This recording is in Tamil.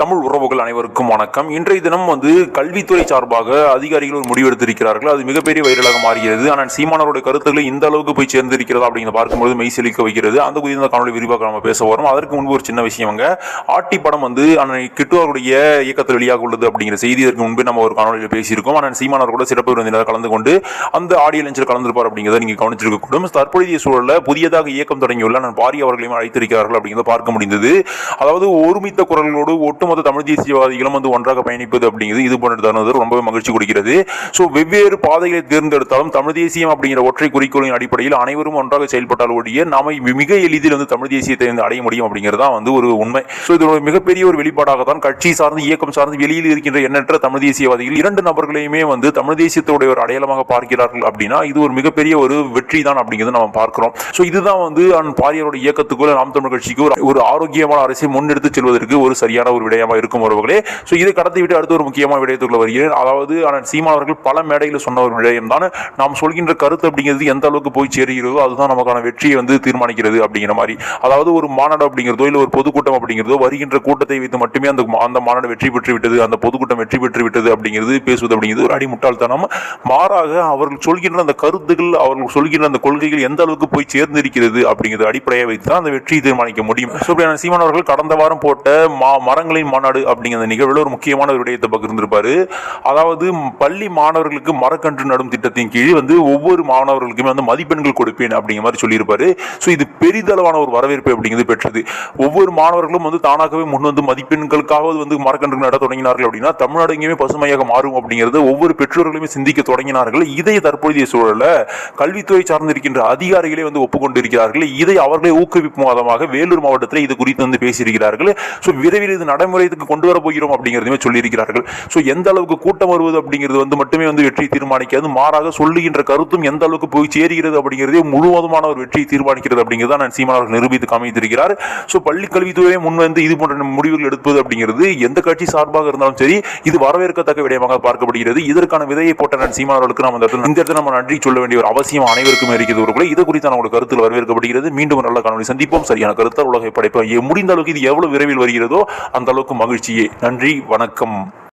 தமிழ் உறவுகள் அனைவருக்கும் வணக்கம். இன்றைய தினம் வந்து கல்வித்துறை சார்பாக அதிகாரிகள் ஒரு முடிவெடுத்திருக்கிறார்கள். அது மிகப்பெரிய வைரலாக மாறுகிறது. ஆனால் சீமானவருடைய கருத்துக்களை இந்த அளவுக்கு போய் சேர்ந்திருக்கிறதா அப்படிங்கிற பார்க்கும்போது மெய் செழிக்க வைக்கிறது. அந்த குறித்து இந்த காணொலி விரிவாக நம்ம பேச வரும் அதற்கு முன்பு ஒரு சின்ன விஷயங்க ஆட்டி படம் வந்து அண்ணன் கிட்டுவாருடைய இயக்கத்தில் வெளியாக உள்ளது அப்படிங்கிற செய்தி. இதற்கு முன்பு நம்ம ஒரு காணொலியில் பேசியிருக்கோம். ஆனால் சீமானவர் கூட சிறப்பு விருந்தினர் கலந்து கொண்டு அந்த ஆடியோ லஞ்சில் கலந்துருப்பார் அப்படிங்கிறத நீங்கள் கவனிச்சிருக்க கூடும். தற்போதைய சூழலில் புதியதாக இயக்கம் தொடங்கியுள்ள நான் பாரி அவர்களையும் அழைத்திருக்கிறார்கள் அப்படிங்கிறத பார்க்க முடிந்தது. அதாவது ஒருமித்த குரல்களோடு ஒட்டுமொத்த தமிழ் தேசியவாதிகளும் வந்து ஒன்றாக பயணிப்பது அப்படிங்கிறது இது போன்ற தருணது ரொம்பவே மகிழ்ச்சி கொடுக்கிறது. ஸோ வெவ்வேறு பாதைகளை தேர்ந்தெடுத்தாலும் தமிழ் தேசியம் அப்படிங்கிற ஒற்றை குறிக்கோளின் அடிப்படையில் அனைவரும் ஒன்றாக செயல்பட்டால் ஒழிய நாம மிக எளிதில் வந்து தமிழ் தேசியத்தை வந்து அடைய முடியும் அப்படிங்கிறது தான் வந்து ஒரு உண்மை. ஸோ இதோட மிகப்பெரிய ஒரு வெளிப்பாடாக தான் கட்சி சார்ந்து இயக்கம் சார்ந்து வெளியில் இருக்கின்ற எண்ணற்ற தமிழ் தேசியவாதிகள் இரண்டு நபர்களையுமே வந்து தமிழ் தேசியத்துடைய ஒரு அடையாளமாக பார்க்கிறார்கள் அப்படின்னா இது ஒரு மிகப்பெரிய ஒரு வெற்றி தான் அப்படிங்கிறது நம்ம பார்க்கிறோம். ஸோ இதுதான் வந்து அண்ணன் பாரியாரோட இயக்கத்துக்குள்ள நாம் தமிழ் கட்சிக்கு ஒரு ஒரு ஆரோக்கியமான அரசை முன்னெடுத்து செல்வதற்கு ஒரு சரியான ஒரு விடயமா இருக்கும் உறவுகளே. ஸோ இதை கடத்தி விட்டு அடுத்த ஒரு முக்கியமான விடயத்துக்குள்ள வருகிறேன். அதாவது ஆனால் சீமான் அவர்கள் பல மேடையில் சொன்ன ஒரு விடயம் தான். நாம் சொல்கின்ற கருத்து அப்படிங்கிறது எந்த அளவுக்கு போய் சேருகிறதோ அதுதான் நமக்கான வெற்றியை வந்து தீர்மானிக்கிறது அப்படிங்கிற மாதிரி. அதாவது ஒரு மாநாடு அப்படிங்கிறதோ இல்லை ஒரு பொதுக்கூட்டம் அப்படிங்கிறதோ வருகின்ற கூட்டத்தை வைத்து மட்டுமே அந்த அந்த மாநாடு வெற்றி பெற்று விட்டது அந்த பொதுக்கூட்டம் வெற்றி பெற்று விட்டது அப்படிங்கிறது பேசுவது அப்படிங்கிறது ஒரு அடிமுட்டாள்தனம். மாறாக அவர்கள் சொல்கின்ற அந்த கருத்துக்கள் அவர்கள் சொல்கின்ற அந்த கொள்கைகள் எந்த அளவுக்கு போய் சேர்ந்திருக்கிறது அப்படிங்கிறது அடிப்படையை வைத்து தான் அந்த வெற்றியை தீர்மானிக்க முடியும். சீமானவர்கள் சீமான் அவர்கள் கடந்த வாரம் போட்ட மா மரங்களின் மாநாடு அப்படிங்கிற நிகழ்வில் ஒரு முக்கியமான ஒரு விடயத்தை பகிர்ந்திருப்பாரு. அதாவது பள்ளி மாணவர்களுக்கு மரக்கன்று நடும் திட்டத்தின் கீழ் வந்து ஒவ்வொரு மாணவர்களுக்குமே வந்து மதிப்பெண்கள் கொடுப்பேன் அப்படிங்கிற மாதிரி சொல்லியிருப்பாரு. ஸோ இது பெரிதளவான ஒரு வரவேற்பு அப்படிங்கிறது பெற்றது. ஒவ்வொரு மாணவர்களும் வந்து தானாகவே முன் வந்து மதிப்பெண்களுக்காக வந்து மரக்கன்று நட தொடங்கினார்கள் அப்படின்னா தமிழ்நாடு எங்கேயுமே பசுமையாக மாறும் அப்படிங்கிறது ஒவ்வொரு பெற்றோர்களுமே சிந்திக்க தொடங்கினார்கள். இதை தற்போதைய சூழலில் கல்வித்துறை சார்ந்திருக்கின்ற அதிகாரிகளே வந்து ஒப்புக்கொண்டிருக்கிறார்கள். இதை அவர்களே ஊக்குவிக்கும் விதமாக வேலூர் மாவட்டத்தில் இது குறித்து வந்து பேசியிருக்கிறார்கள். ஸோ விரைவில் இது நடைமுறைக்கு கொண்டு வர போகிறோம் அப்படிங்கிறதுமே சொல்லியிருக்கிறார்கள். ஸோ எந்த அளவுக்கு கூட்டம் வருவது அப்படிங்கிறது வந்து மட்டுமே வந்து வெற்றியை தீர்மானிக்காது. மாறாக சொல்லுகின்ற கருத்தும் எந்த அளவுக்கு போய் சேருகிறது அப்படிங்கிறதே முழுவதுமான ஒரு வெற்றியை தீர்மானிக்கிறது அப்படிங்கிறத நான் சீமான் அவர்கள் நிரூபித்து காமித்திருக்கிறார். ஸோ பள்ளி கல்வித்துறையை முன் வந்து இது போன்ற முடிவுகள் எடுப்பது அப்படிங்கிறது எந்த கட்சி சார்பாக இருந்தாலும் சரி இது வரவேற்கத்தக்க விடயமாக பார்க்கப்படுகிறது. இதற்கான விதையை போட்ட நான் சீமான் அவர்களுக்கு நம்ம இந்த இடத்துல இந்த இடத்துல நம்ம நன்றி சொல்ல வேண்டிய ஒரு அவசியம் அனைவருக்கும் இருக்கிறது ஒரு கூட இது குறித்து ஒரு கருத்தில் வரவேற்கப்படுகிறது. மீண்டும் ஒரு நல்ல காணொலி சந்திப்போம். சரியான கருத்தால் உலகை படைப்போம் முடிந்த அளவுக்கு இது எவ்வளவு விரைவில் வருகிறதோ அந்த அளவுக்கு மகிழ்ச்சியே. நன்றி வணக்கம்.